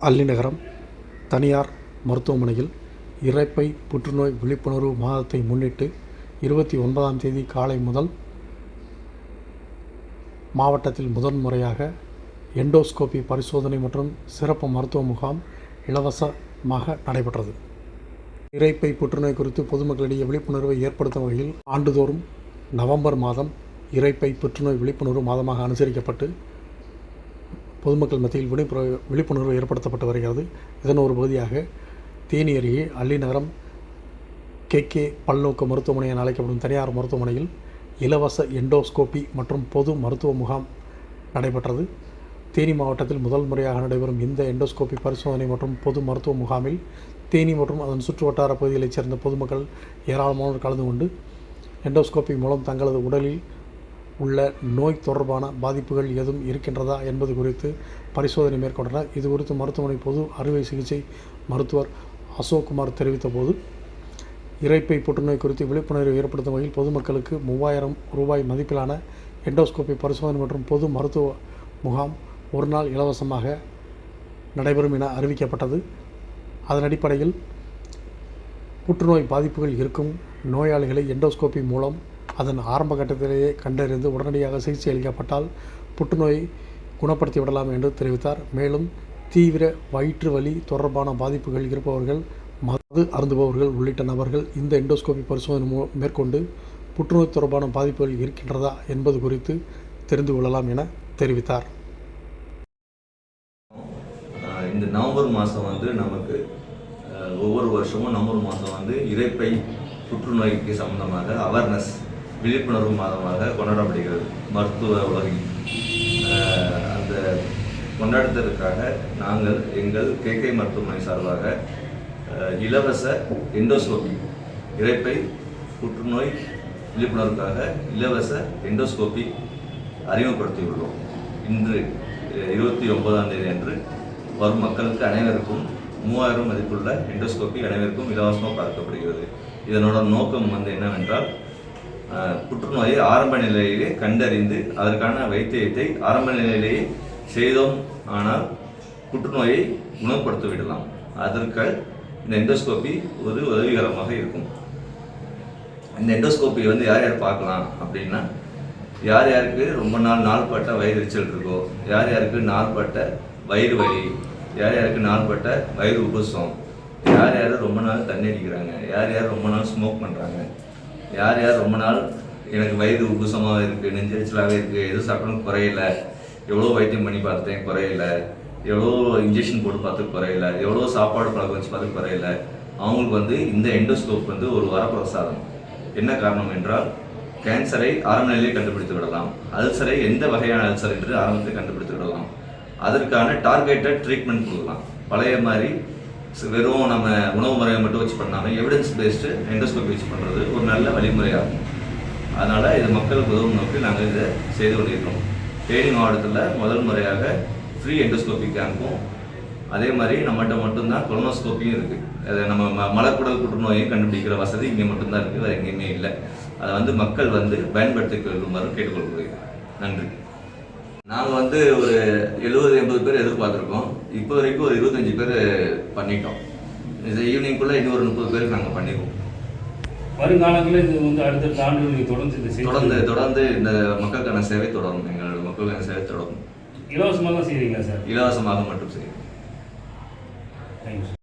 அல்லிநகரம் தனியார் மருத்துவமனையில் இரைப்பை புற்றுநோய் விழிப்புணர்வு மாதத்தை முன்னிட்டு இருபத்தி ஒன்பதாம் தேதி காலை முதல் மாவட்டத்தில் முதன்முறையாக எண்டோஸ்கோபி பரிசோதனை மற்றும் சிறப்பு மருத்துவ முகாம் இலவசமாக நடைபெற்றது. இறைப்பை புற்றுநோய் குறித்து பொதுமக்களிடையே விழிப்புணர்வை ஏற்படுத்தும் வகையில் ஆண்டுதோறும் நவம்பர் மாதம் இறைப்பை புற்றுநோய் விழிப்புணர்வு மாதமாக அனுசரிக்கப்பட்டு பொதுமக்கள் மத்தியில் விழிப்புணர்வு விழிப்புணர்வு ஏற்படுத்தப்பட்டு வருகிறது. இதன் ஒரு பகுதியாக தேனி அருகே அல்லிநகரம் கே கே பல்நோக்கு மருத்துவமனை என அழைக்கப்படும் தனியார் மருத்துவமனையில் இலவச எண்டோஸ்கோபி மற்றும் பொது மருத்துவ முகாம் நடைபெற்றது. தேனி மாவட்டத்தில் முதல் முறையாக நடைபெறும் இந்த எண்டோஸ்கோபி பரிசோதனை மற்றும் பொது மருத்துவ முகாமில் தேனி மற்றும் அதன் சுற்று வட்டார பகுதிகளைச் சேர்ந்த பொதுமக்கள் ஏராளமானோர் கலந்து கொண்டு எண்டோஸ்கோபி மூலம் தங்களது உடலில் உள்ள நோய் தொடர்பான பாதிப்புகள் எதுவும் இருக்கின்றதா என்பது குறித்து பரிசோதனை மேற்கொண்டனர். இது குறித்து மருத்துவமனை பொது அறுவை சிகிச்சை மருத்துவர் அசோக்குமார் தெரிவித்த போது இறைப்பை புற்றுநோய் குறித்து விழிப்புணர்வு ஏற்படுத்தும் வகையில் பொதுமக்களுக்கு மூவாயிரம் ரூபாய் மதிப்பிலான எண்டோஸ்கோபி பரிசோதனை மற்றும் பொது மருத்துவ முகாம் ஒரு நாள் இலவசமாக நடைபெறும் என அறிவிக்கப்பட்டது. அதன் அடிப்படையில் புற்றுநோய் பாதிப்புகள் இருக்கும் நோயாளிகளை எண்டோஸ்கோபி மூலம் அதன் ஆரம்ப கட்டத்திலேயே கண்டறிந்து உடனடியாக சிகிச்சை அளிக்கப்பட்டால் புற்றுநோயை குணப்படுத்தி விடலாம் என்று தெரிவித்தார். மேலும் தீவிர வயிற்று வலி தொடர்பான பாதிப்புகள் இருப்பவர்கள் மது அருந்துபவர்கள் உள்ளிட்ட நபர்கள் இந்த எண்டோஸ்கோபி பரிசோதனை மூ- மேற்கொண்டு புற்றுநோய் தொடர்பான பாதிப்புகள் இருக்கின்றதா என்பது குறித்து தெரிந்து கொள்ளலாம் என தெரிவித்தார். இந்த நவம்பர் மாதம் வந்து நமக்கு ஒவ்வொரு வருஷமும் நவம்பர் மாதம் வந்து இறைப்பை புற்றுநோய்க்கு சம்மந்தமாக அவேர்னஸ் விழிப்புணர்வு மாதமாக கொண்டாடப்படுகிறது. மருத்துவ உலகில் அந்த கொண்டாடுவதற்காக நாங்கள் எங்கள் கேகே மருத்துவமனை சார்பாக இலவச எண்டோஸ்கோபி இறைப்பை புற்றுநோய் விழிப்புணர்வுக்காக இலவச எண்டோஸ்கோபி அறிமுகப்படுத்தியுள்ளோம். இன்று இருபத்தி ஒன்பதாம் தேதி அன்று வரும் மக்களுக்கு அனைவருக்கும் மூவாயிரம் மதிப்புள்ள எண்டோஸ்கோபி அனைவருக்கும் இலவசமாக பார்க்கப்படுகிறது. இதனோட நோக்கம் வந்து என்னவென்றால் புற்றுநோயை ஆரம்ப நிலையிலே கண்டறிந்து அதற்கான வைத்தியத்தை ஆரம்ப நிலையிலேயே செய்தோம். ஆனால் புற்றுநோயை குணப்படுத்தி விடலாம் அதற்கு இந்த எண்டோஸ்கோபி ஒரு உதவிகரமாக இருக்கும். இந்த எண்டோஸ்கோப்பி வந்து யார் யார் பார்க்கலாம் அப்படின்னா யார் யாருக்கு ரொம்ப நாள் நாள்பட்ட வயிறு இருக்கோ யார் யாருக்கு நாள்பட்ட வயிறு வலி யார் யாருக்கு நாள்பட்ட வயிறு உபசம் யார் யார் ரொம்ப நாள் தண்ணி அடிக்கிறாங்க யார் யார் ரொம்ப நாள் ஸ்மோக் பண்ணுறாங்க யார் யார் ரொம்ப நாள் எனக்கு வயிறு உபசமாக இருக்குது நெஞ்சரிச்சலாகவே இருக்குது எதுவும் சாப்பிடணும் குறையல எவ்வளோ வைத்தியம் பண்ணி பார்த்தேன் குறையல எவ்வளோ இன்ஜெக்ஷன் போட்டு பார்த்து குறையல எவ்வளோ சாப்பாடு பழக்கம் வச்சு பார்த்து குறையல. அவங்களுக்கு வந்து இந்த எண்டோஸ்கோப் வந்து ஒரு வரப்பிரசாதம் என்ன காரணம் என்றால் கேன்சரை ஆரம்ப நிலையிலே கண்டுபிடித்து விடலாம். அல்சரை எந்த வகையான அல்சர் என்று ஆரம்பத்தில் கண்டுபிடித்து விடலாம். அதற்கான டார்கெட்டட் ட்ரீட்மெண்ட் கொடுக்கலாம். பழைய மாதிரி வெறும் நம்ம உணவு முறையை மட்டும் வச்சு பண்ணாமல் எவிடன்ஸ் பேஸ்டு எண்டோஸ்கோபி வச்சு பண்ணுறது ஒரு நல்ல வழிமுறையாகும். அதனால் இது மக்களுக்கு உதவும் நோக்கி நாங்கள் இதை செய்து கொண்டிருக்கிறோம் தேனி மாவட்டத்தில் முதல் முறையாக ஃப்ரீ எண்டோஸ்கோபி கேம்பும் அதே மாதிரி நம்மகிட்ட மட்டும்தான் கொலனோஸ்கோப்பியும் இருக்குது அதை நம்ம ம மலக்குடல் புற்றுநோயும் கண்டுபிடிக்கிற வசதி இங்கே மட்டும்தான் இருக்குது வேறு எங்கேயுமே இல்லை. அதை வந்து மக்கள் வந்து பயன்படுத்திக் கொள்ளுமாறு கேட்டுக்கொள்கிறேன். நன்றி. நாங்கள் வந்து ஒரு எழுபது எண்பது பேர் எதிர்பார்த்துருக்கோம். இப்போ வரைக்கும் ஒரு இருபத்தஞ்சி பேர் பண்ணிட்டோம். இது ஈவினிங்குள்ளே இன்னும் ஒரு முப்பது பேருக்கு நாங்கள் பண்ணிடுவோம் வருங்காலங்களில் இது வந்து அடுத்தடுத்த ஆண்டுகள் நீங்கள் தொடர்ந்து செய்து தொடர்ந்து தொடர்ந்து இந்த மக்களுக்கான சேவை தொடரும். எங்களோட மக்களுக்கான சேவை தொடரும். இலவசமாக தான் செய்கிறீங்களா சார்? இலவசமாக மட்டும் செய்யும் தேங்க்யூ